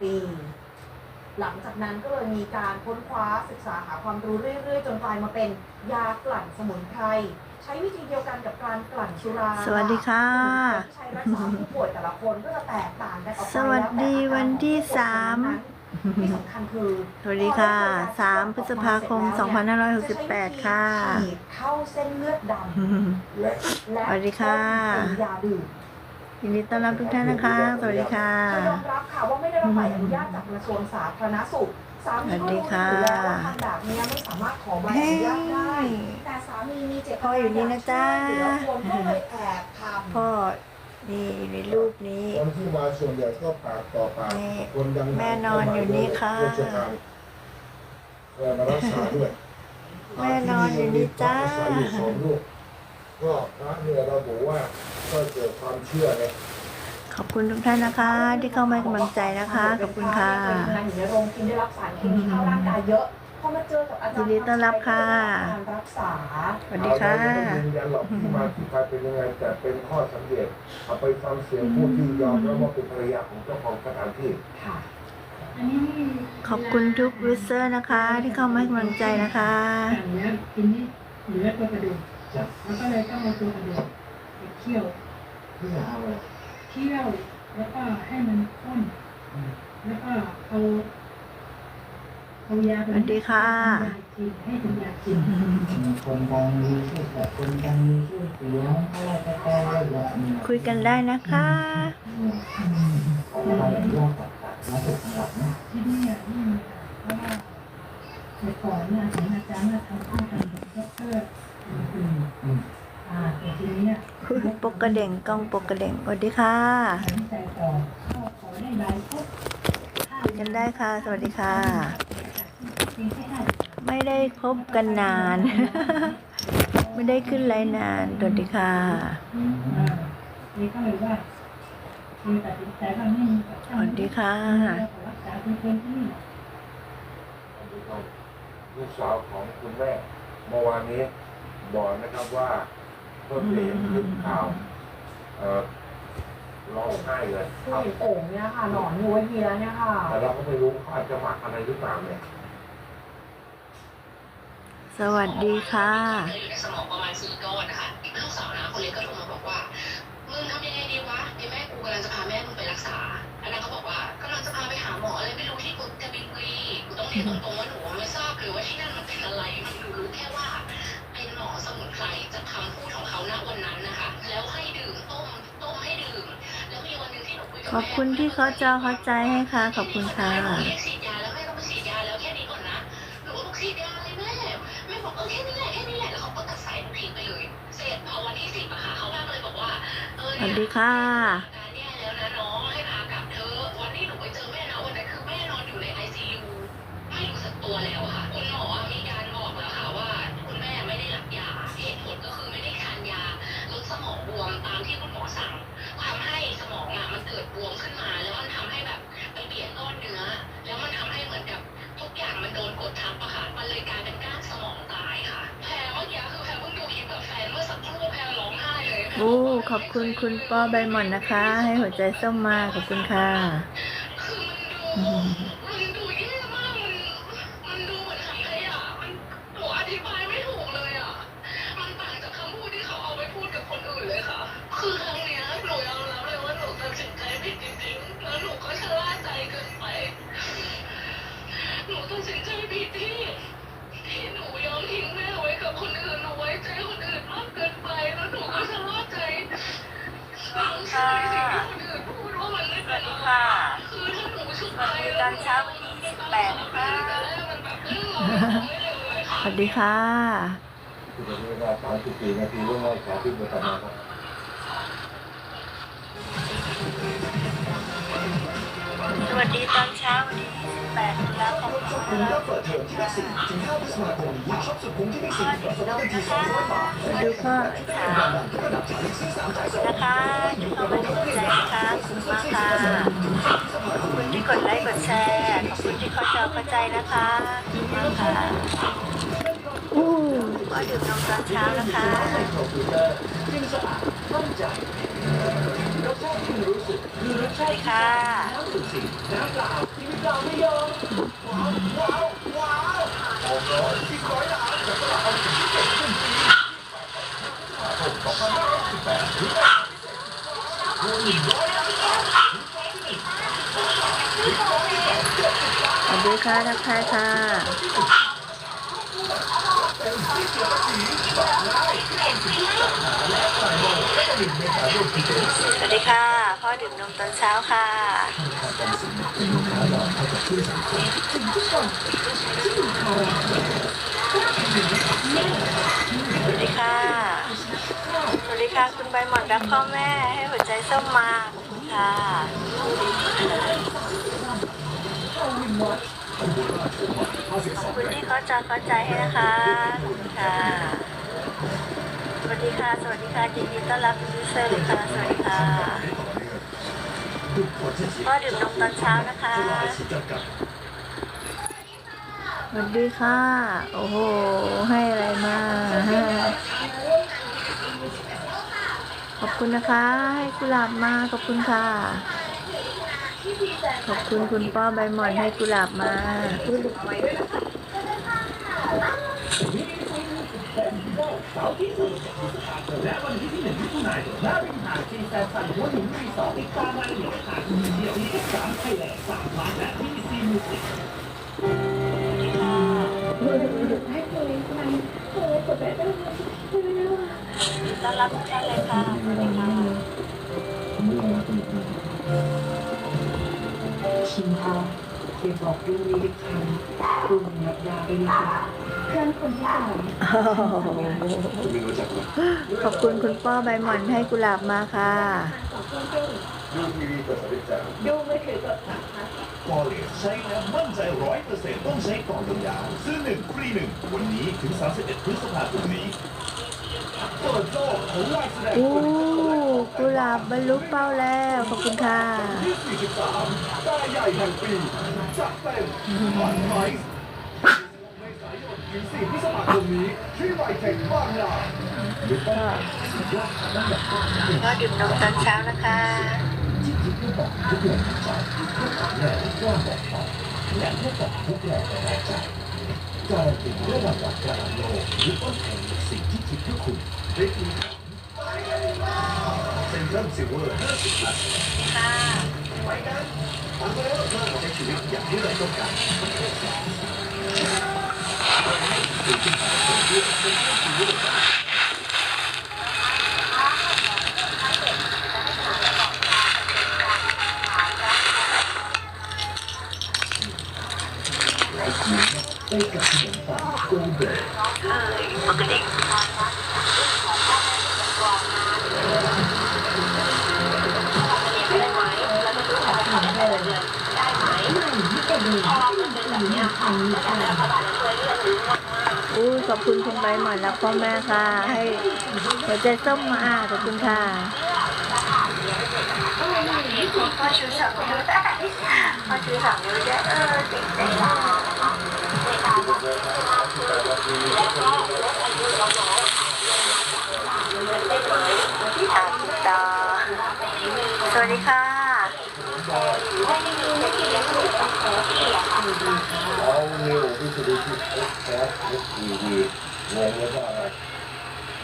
ปี หลังจากนั้นก็เลยมีการค้นคว้าศึกษาหาความรู้เรื่อย ๆ จนกลายมาเป็นยากลั่นสมุนไพรใช้วิธีเดียวกันกับการกลั่นสุราสวัสดีค่ะสมุนไพรที่ใช้รักษาผู้ป่วยแต่ละคนก็จะแตกต่างกันออกไปสวัสดีวันที่สามที่สำคัญคือสวัสดีค่ะ 3 พฤษภาคม 2568 ค่ะฉีดเข้าเส้นเลือดดำและสวัสดีค่ะเป็นยาดื่ม ยินดีต้อนรับทุกท่านนะคะ สวัสดีค่ะเขายอมรับค่ะว่าไม่ได้รับใบอนุญาตจากกระทรวงสาธารณสุขสามีก็รู้อยู่แล้วว่าทำแบบนี้ไม่สามารถขอใบอนุญาตได้แต่สามีมีเจตพ่ออยู่นี่นะจ๊ะเหลือคนก็เลยแอบทำพ่อนี่อยู่ในรูปนี้คนที่มาส่วนใหญ่ก็ปากต่อปากแม่คนดังๆแม่นอนอยู่นี่ค่ะโฆษณาเออมารักษาด้วยแม่นอนอยู่นี่จ้าอาศัยอยู่สองลูกก็พระเนี่ยเราบอกว่า ก็เกิดความเชื่อเนี่ยขอบคุณทุกท่านนะคะ ที่เข้ามาให้กำลังใจนะคะ ขอบคุณค่ะทำงานอยู่ในโรงพิมพ์ได้รับสารเคมีเข้าร่างกายเยอะพอมาเจอกับอาจารย์ยินดีต้อนรับค่ะการรักษาสวัสดีค่ะเราไม่ยืนยันหรอกที่มาที่ไปเป็นยังไงแต่เป็นข้อสังเกตเอาไปฟังเสียงผู้ที่ยอมรับว่าเป็นภรรยาของเจ้าของสถานที่ค่ะอันนี้ขอบคุณทุกวิเซอร์นะคะ ที่เข้ามาให้กำลังใจนะคะอย่างนี้ทีนี้เหลือตัวกระดูกแล้วก็เลยต้องเอาตัวกระดูกไป เคี่ยวเพื่อเอาอะไรเคี่ยวแล้วก็ให้มันข้นแล้วก็เอาเอายาสวัสดีค่ะ กินให้เป็นยากินคนดังมีชื่อเสียงคนดังมีชื่อเสียงอะไรก็ได้แบบนี้คุยกันได้นะคะของอะไรแยกกับตัดมาสุดหลับนะที่นี่อะนี่มีเพราะว่าแต่ก่อนเนี่ยเห็นอาจารย์มาทำข้าวกันด็อกเตอร์อ่าแต่ทีนี้อะคุณ ปกกระเด่งกล้องปกกระเด่งสวัสดีค่ะตัดสินใจต่อเข้าขอได้ใบปุ๊บคุยกันได้ค่ะ สวัสดีค่ะปีที่ห้าไม่ได้พบกันนาน ไม่ได้ขึ้นไลน์นาน สวัสดีค่ะอ่านี่ก็เลยว่าคือตัดสินใจว่าไม่มีกับสวัสดีค่ะรักษาเป็นคนที่นี่ลูกสาวของคุณแม่เมื่อวานนี้บอกนะครับว่า เพิ่งได้เห็นคลิปข่าวเอ่อร้องไห้เลยผู้หญิงโอ่งเนี่ยค่ะหนอนยัวเยียเนี่ยค่ะ แต่เราก็ไม่รู้เขาอาจจะหมักอะไรหรือเปล่าเนี่ยสวัสดีค่ะอยู่ในสมองประมาณสี่ก้อนนะคะลูกสาวนะคนเล็กก็โทรมาบอกว่า มึงทำยังไงดีวะไอ้แม่กูกำลังจะพาแม่มึงไปรักษาอันนั้นเขาบอกว่ากำลังจะพาไปหาหมออะไรไม่รู้ที่กูจะบินวีกูต้องเรียนตรง ขอบคุณที่เขาจอเข้าใจให้ค่ะ ขอบคุณค่ะหนูเรียก คุณคุณปอใบหม่อนนะคะ ให้หัวใจส้มมาขอบคุณค่ะ วัสดีค่ะคือเป็นเวลาสามสิบสี่นาทีล่วงเลยสาธิตประมาณครับสวัสดีตอนเช้าวันที่28ตุลาคมคุ้มก็เปิดเทอมที่บิ๊กซีถึง5พฤษภาคมนี้ช็อปสุดคุ้มที่บิ๊กซีกับสำหรับเป็นที200บาทดูพ่อระดับระดับชั้นซื้อ3จ่าย2นะคะที่เข้ามาดูใจนะคะขอบคุณมากค่ะขอบคุณที่กดไลค์กดแชร์ ขอบคุณที่เข้าจอเข้าใจนะคะขอบคุณมากค่ะอู้ ก็ดื่มนมตอนเช้านะคะค่ะอาดมั่นใช่ค่ะสวัสดีค่ะน้ำดื่มสิน้ำเปล่าชีวิตเราไม่ยอมว้าวว้าวว้าวหอมร้อนที่ร้อยล้านแต่ก็เอาสิ่งที่เกิดขึ้นปีผมสองพันห้าร้อยสิบแปดถึงรวมหนึ่งร้อยล้านบาท สวัสดีค่ะทักทายค่ะ สวัสดีค่ะ พ่อดื่มนมตอนเช้าค่ะ สวัสดีค่ะ สวัสดีค่ะ คุณใบหมอนรักพ่อแม่ให้หัวใจส้มมาขอบคุณค่ะขอบคุณที่เขาจอเข้าใจให้นะคะขอบคุณค่ะ สวัสดีค่ะ สวัสดีค่ะยินดีต้อนรับยูเซอร์เลยค่ะ สวัสดีค่ะพ่อดื่มนมตอนเช้านะคะ สวัสดีค่ะ โอ้โห ให้อะไรมาขอบคุณนะคะ ให้กุหลาบมาขอบคุณค่ะ ขอบคุณคุณป้อใบหมอนให้กุหลาบมา และวันที่ที่หนึ่งมิถุนายนหน้าริมหาดซีแซนสันหัวหินรีสอร์ทติดตามรายละเอียดหาดมีเดียวนี้สามไทยแลนด์สามล้านและที่ซีมิวสิกต้อนรับทุกท่านเลยค่ะสวัสดีค่ะชิมคะ เดี๋ยวบอกเรื่องนี้ดิฉันกลุ่มรับยาไปนะคะเพื่อนคนที่สองขอบคุณคุณป้อใบหมอนให้กุหลาบมาค่ะดูทีวีกดสวิตช์จ้ะดูมือถือกดสามค่ะกอเลสใช้แล้วมั่นใจร้อยเปอร์เซ็นต์ต้องใช้ก่อนยาวๆซื้อหนึ่งฟรีหนึ่งวันนี้ถึง 31 พฤษภาคมนี้เปิดโลกของวายแสดงอู้คนกุหลาบบรรลุเป้าแล้ว ขอบคุณค่ะ จัดเต็มอันไมซ์ในสายนถึง4พฤษภาคมนี้ที่ไวเทคบางนาก็ดื่มนมตอนเช้านะคะที่คิดเพื่อบอกทุกแรงใจทุกแรงกล้าบอกต่อและเพื่อบอกทุกแรงกำลังใจการันตีด้วยรางวัลการโลกหรือต้นแห่งสิ่งที่คิดเพื่อคุณได้ดีเซ็นทรัลซิเวอร์50ล้านค่ะ ไปกันทำไปแล้วมากกว่าใช้ชีวิต โอ้ยขอบคุณคุณใบหมอนรักพ่อแม่ค่ะ ให้หัวใจส้มมาขอบคุณค่ะพอชูสองนิ้วได้พ่อชูสองนิ้วได้เออเจ๋งจังอะติดต่อสวัสดีค่ะ เอาเร็วที่สุดที่เอสแอสเอสดีดีงงแล้วก็อะไร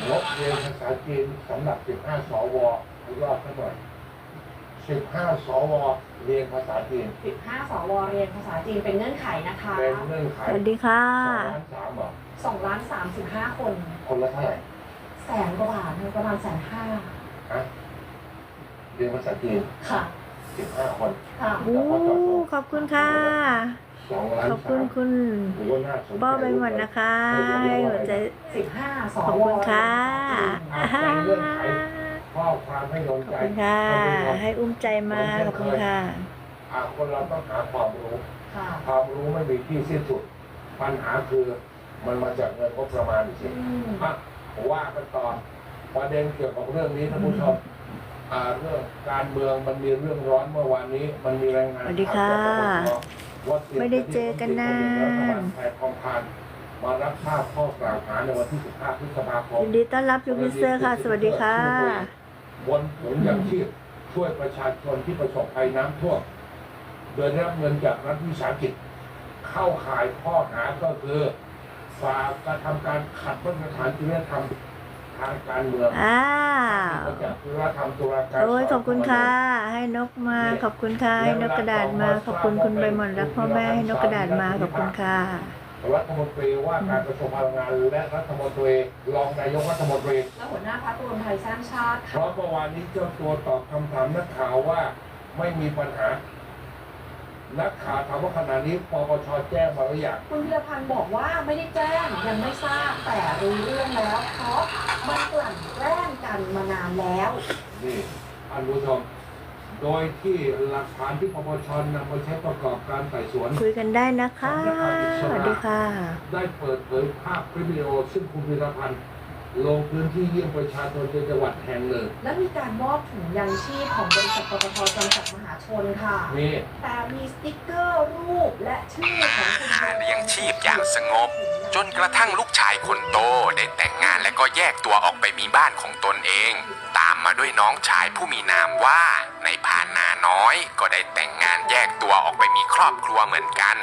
งบเรียนภาษาจีนสำหรับ 15 สวให้ยอดสักหน่อย 15 สว เรียนภาษาจีน 15 สว เรียนภาษาจีนเป็นเงื่อนไขนะคะ เป็นเงื่อนไขสวัสดีค่ะสองล้านสามเหรอ2ล้าน35คน คนละเท่าไหร่ แสนกว่าบาทประมาณแสนห้าฮะเรียนภาษาจีน ค่ะ15คน ค่ะโอ้ขอบคุณค่ะ ขอบคุณสามคุณโอ้โหน่าสนใจป้อไปหมดนะคะให้หัวใจ15สขอบวคุณค่ะข้อความให้โดนขอบใจคุณค่ะท่านผู้ชมให้อุ้มใจมาขอบคุณค่ะอะคนเราต้องหาความรู้ค่ะความรู้ไม่มีที่สิ้นสุด ปัญหาคือมันมาจากเงินงบประมาณอีกสิอืมอะว่ากันต่อประเด็นเกี่ยวกับเรื่องนี้ท่านผู้ชมอ่าเรื่องการเมืองมันมีเรื่องร้อนเมื่อวานนี้ มันมีรายงานสวัสดีค่ะว่าตรีย ไม่ได้เจอกันนานรัฐบาลแพทองทานมารับทราบข้อกล่าวหาในวันที่ 15 พฤษภาคมยินดีต้อนรับยูมิเซอร์ค่ะ สวัสดีค่ะบนถุงยางชีพช่วยประชาชนที่ประสบภัยน้ำท่วมโดยได้รับเงินจากรัฐวิสาหกิจ เข้าข่ายข้อหาก็คือฝ่ากระทำการขัดมาตรฐานจริยธรรม ทางการเมืองอ้าวจากจริยธรรมตุลาการโอ้ยขอบคุณค่ะ ให้นกมาขอบคุณค่ะให้นกกระดาษมาขอบคุณคุณใบหม่อนรักพ่อแม่ให้นกกระดาษมาขอบคุณค่ะรัฐมนตรีว่าการกระทรวงพลังงานและรัฐมนตรีรองนายกรัฐมนตรีและหัวหน้าพรรครวมไทยสร้างชาติเพค่ะราะเมื่อวานนี้เจ้าตัวตอบคำถามนักข่าวว่าไม่มีปัญหา นักข่าวถามว่าขณะนี้ปปชแจ้งมาหรือยังคุณพิรพันธ์บอกว่าไม่ได้แจ้งยังไม่ทราบแต่รู้เรื่องแล้วเพราะมันกลั่นแกล้งกันมานานแล้วนี่ท่านผู้ชมโดยที่หลักฐานที่ปปชนำมาใช้ประกอบการไต่สวนคุยกันได้นะคะสวัสดีค่ะ ได้เปิดเผยภาพคลิปวิดีโอซึ่งคุณพิรพันธ์ ลงพื้นที่เยี่ยมประชาชนในจังหวัดแห่งหนึ่งและมีการมอบถุงยังชีพของบริษัทปตทจำกัดมหาชนค่ะ นี่ แต่มีสติ๊กเกอร์รูปและชื่อของคุณหาเลี้ยงชีพอย่างสงบ จนกระทั่งลูกชายคนโตได้แต่งงานและก็แยกตัวออกไปมีบ้านของตนเอง ตามมาด้วยน้องชายผู้มีนามว่าในายผ่านนาน้อย ก็ได้แต่งงานแยกตัวออกไปมีครอบครัวเหมือนกัน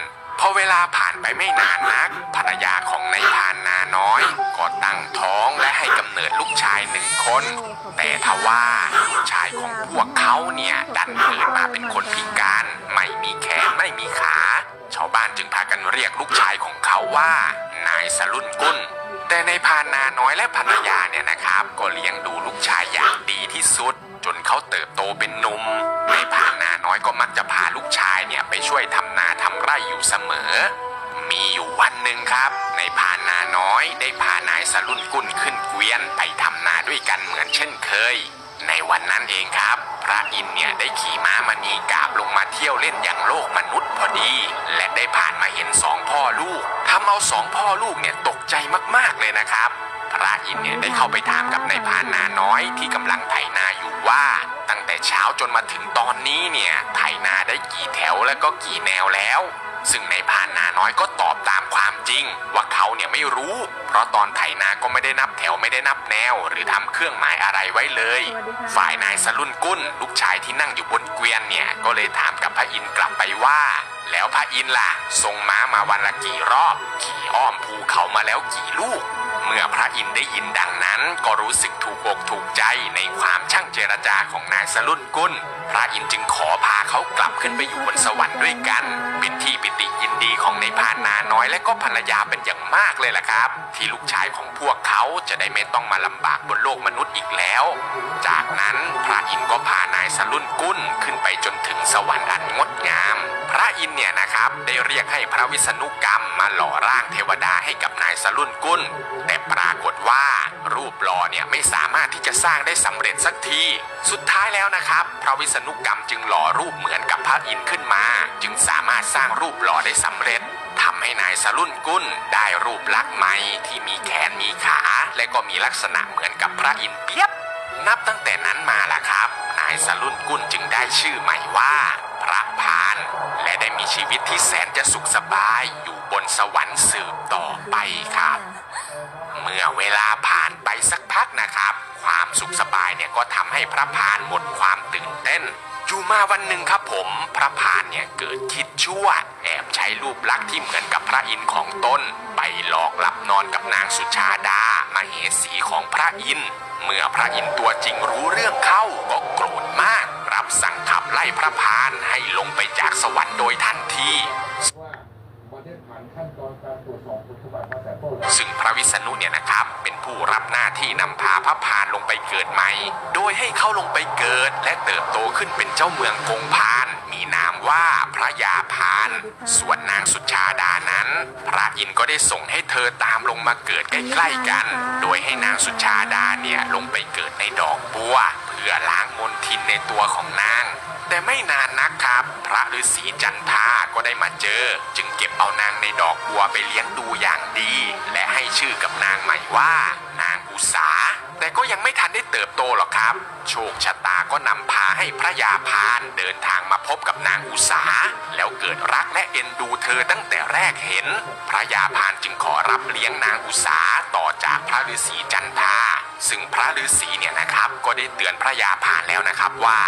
พอเวลาผ่านไปไม่นานนักภรรยาของนายพานนาน้อย ก็ตั้งท้องและให้กำเนิดลูกชายหนึ่งคน แต่ทว่าลูกชายของพวกเขาเนี่ยดันเกิดมาเป็นคนพิการ ไม่มีแขนไม่มีขา ชาวบ้านจึงพากันเรียกลูกชายของเขาว่า นายสลุนกุลแต่ในพานนาน้อยและภรรยาเนี่ยนะครับ ก็เลี้ยงดูลูกชายอย่างดีที่สุด จนเขาเติบโตเป็นหนุ่มในพานนาน้อยก็มักจะพาลูกชายเนี่ยไปช่วยทำนาทำไร่อยู่เสมอ มีอยู่วันหนึ่งครับ ในพานนาน้อยได้พานายสลุนกุลขึ้นเกวียนไปทำนาด้วยกันเหมือนเช่นเคย ในวันนั้นเองครับ พระอินเนี่ยได้ขี่ม้ามณีกาบลงมาเที่ยวเล่นอย่างโลกมนุษย์พอดี และได้ผ่านมาเห็นสองพ่อลูกทำเอาสองพ่อลูกเนี่ยตกใจมากๆเลยนะครับพระอินเนี่ยได้เข้าไปถามกับนายพานนาน้อยที่กำลังไถนาอย ว่าตั้งแต่เช้าจนมาถึงตอนนี้เนี่ยไถนาได้กี่แถวและก็กี่แนวแล้ว ซึ่งในายพรานนาน้อยก็ตอบตามความจริง ว่าเขาเนี่ยไม่รู้ เพราะตอนไถนาก็ไม่ได้นับแถวไม่ได้นับแนว หรือทำเครื่องหมายอะไรไว้เลยสวัสดีค่ะฝ่ายนายสลุนกุ้น ลูกชายที่นั่งอยู่บนเกวียนเนี่ยก็เลยถามกับพระอินทร์กลับไปว่าแล้วพระอินทร์ล่ะทรงม้ามาวันละกี่รอบ ขี่อ้อมภูเขามาแล้วกี่ลูกเมื่อพระอินทร์ได้ยินดังนั้น ก็รู้สึกถูกอกถูกใจในความช่างเจรจาของนายสลุนกุลพระอินทร์จึงขอพาเขากลับขึ้นไปอยู่บนสวรรค์ด้วยกัน เป็นที่ปิติยิน ดีของในพานนาน้อยและก็ภรรยาเป็นอย่างมากเลยล่ะครับ ที่ลูกชายของพวกเขาจะได้ไม่ต้องมาลำบากบนโลกมนุษย์อีกแล้ว จากนั้นพระอินทร์ก็พานายสลุนกุลขึ้นไปจนถึงสวรรค์อันงดงาม พระอินทร์เนี่ยนะครับได้เรียกให้พระวิษณุกรรมมาหล่อร่างเทวดาให้กับนายสลุนกุลแต่ปรากฏว่ารูปหล่อเนี่ยไม่สามารถที่จะสร้างได้สำเร็จสักที สุดท้ายแล้วนะครับ พระวิษณุกรรมจึงหล่อรูปเหมือนกับพระอินทร์ขึ้นมา จึงสามารถสร้างรูปหล่อได้สำเร็จทำให้นายสลุนกุลได้รูปลักษณ์ใหม่ที่มีแขนมีขา และก็มีลักษณะเหมือนกับพระอินทร์เปียบ นับตั้งแต่นั้นมาล่ะครับ นายสลุนกุลจึงได้ชื่อใหม่ว่า พระพาน และได้มีชีวิตที่แสนจะสุขสบายอยู่บนสวรรค์สืบต่อไปครับ เมื่อเวลาผ่านไปสักพักนะครับ ความสุขสบายเนี่ยก็ทำให้พระพานหมดความตื่นเต้นอยู่มาวันหนึ่งครับผม พระพานเนี่ยเกิดคิดชั่ว แอบใช้รูปลักษณ์ที่เหมือนกับพระอินทร์ของตนไปหลอกหลับนอนกับนางสุชาดามาเหสีของพระอินทร์เมื่อพระอินทร์ตัวจริงรู้เรื่องเข้าก็โกรธมาก รับสั่งขับไล่พระพานให้ลงไปจากสวรรค์โดยทันทีซึ่งพระวิษณุเนี่ยนะครับ เป็นผู้รับหน้าที่นำพาพระพานลงไปเกิดใหม่ โดยให้เขาลงไปเกิดและเติบโตขึ้นเป็นเจ้าเมืองกงพาน ว่าพระยาพาน ส่วนนางสุชาดานั้น พระอินทร์ก็ได้ส่งให้เธอตามลงมาเกิดใกล้ๆกัน โดยให้นางสุชาดาเนี่ยลงไปเกิดในดอกบัว เพื่อล้างมลทินในตัวของนาง แต่ไม่นานนักครับ พระฤาษีจันทาก็ได้มาเจอ จึงเก็บเอานางในดอกบัวไปเลี้ยงดูอย่างดี และให้ชื่อกับนางใหม่ว่านางอุสา แต่ก็ยังไม่ทันได้เติบโตหรอกครับ โชคชะตาก็นำพาให้พระยาพานเดินทางมาพบกับนางอุสา แล้วเกิดรักและเอ็นดูเธอตั้งแต่แรกเห็น พระยาพานจึงขอรับเลี้ยงนางอุสาต่อจากพระฤาษีจันทาซึ่งพระฤาษีเนี่ยนะครับก็ได้เตือนพระยาพานแล้วนะครับว่า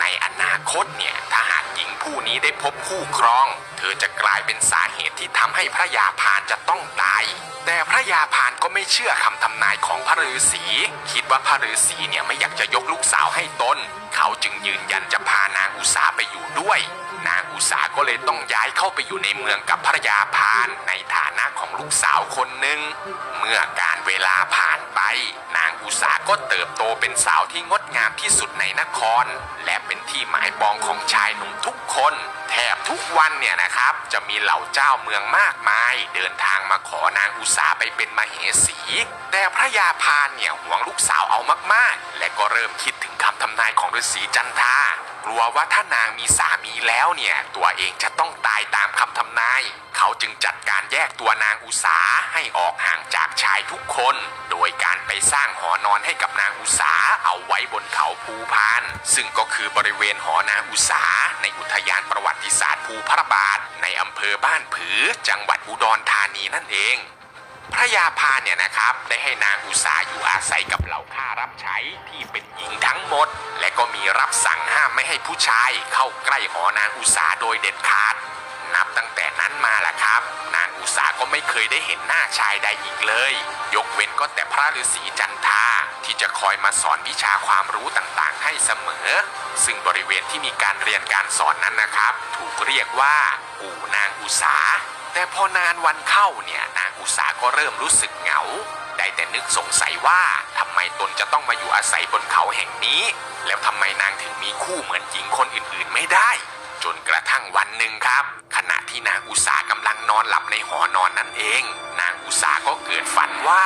ในอนาคตเนี่ยถ้าหากหญิงผู้นี้ได้พบคู่ครอง เธอจะกลายเป็นสาเหตุที่ทำให้พระยาพานจะต้องตาย พระยาพานก็ไม่เชื่อคำทำนายของพระฤาษีคิดว่าพระฤาษีเนี่ยไม่อยากจะยกลูกสาวให้ตน เขาจึงยืนยันจะพานางอุสาไปอยู่ด้วย นางอุสาก็เลยต้องย้ายเข้าไปอยู่ในเมืองกับพระยาพานในฐานะของลูกสาวคนหนึ่งเมื่อการเวลาผ่านไป นาง อุสาก็เติบโตเป็นสาวที่งดงามที่สุดในนคร และเป็นที่หมายปองของชายหนุ่มทุกคน แทบทุกวันเนี่ยนะครับ จะมีเหล่าเจ้าเมืองมากมาย เดินทางมาขอนางอุสาไปเป็นมเหสี แต่พระยาพานเนี่ยหวงลูกสาวเอามากๆ และก็เริ่มคิดถึงคำทำนายของฤาษีจันทากลัวว่าถ้านางมีสามีแล้วเนี่ยตัวเองจะต้องตายตามคำทำนาย เขาจึงจัดการแยกตัวนางอุสาให้ออกห่างจากชายทุกคน โดยการไปสร้างหอนอนให้กับนางอุสาเอาไว้บนเขาภูพาน ซึ่งก็คือบริเวณหอนางอุสาในอุทยานประวัติศาสตร์ภูพระบาท ในอำเภอบ้านผือ จังหวัดอุดรธานีนั่นเองพระยาพาเนี่ยนะครับได้ให้นางอุสาอยู่อาศัยกับเหล่าข้ารับใช้ที่เป็นหญิงทั้งหมด และก็มีรับสั่งห้ามไม่ให้ผู้ชายเข้าใกล้หอนางอุสาโดยเด็ดขาด นั้นมาล่ะครับ นางอุสาก็ไม่เคยได้เห็นหน้าชายใดอีกเลย ยกเว้นก็แต่พระฤาษีจันทาที่จะคอยมาสอนวิชาความรู้ต่างๆ ให้เสมอ ซึ่งบริเวณที่มีการเรียนการสอนนั้นนะครับ ถูกเรียกว่าอู่นางอุสาแต่พอนานวันเข้าเนี่ยนางอุสาก็เริ่มรู้สึกเหงา ได้แต่นึกสงสัยว่าทำไมตนจะต้องมาอยู่อาศัยบนเขาแห่งนี้ แล้วทำไมนางถึงมีคู่เหมือนหญิงคนอื่นๆไม่ได้ จนกระทั่งวันหนึ่งครับ ขณะที่นางอุสากำลังนอนหลับในหอนอนนั่นเอง นางอุสาก็เกิดฝันว่า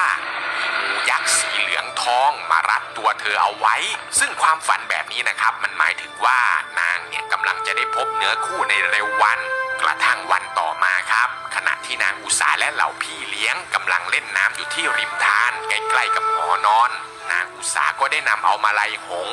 มีงูยักษ์สีเหลืองทองมารัดตัวเธอเอาไว้ ซึ่งความฝันแบบนี้นะครับ มันหมายถึงว่านางเนี่ยกำลังจะได้พบเนื้อคู่ในเร็ววันกระทั่งวันต่อมาครับ ขณะที่นางอุสาและเหล่าพี่เลี้ยงกำลังเล่นน้ำอยู่ที่ริมทาน ใกล้ๆกับหอนอน นางอุสาก็ได้นำเอามาลัยหง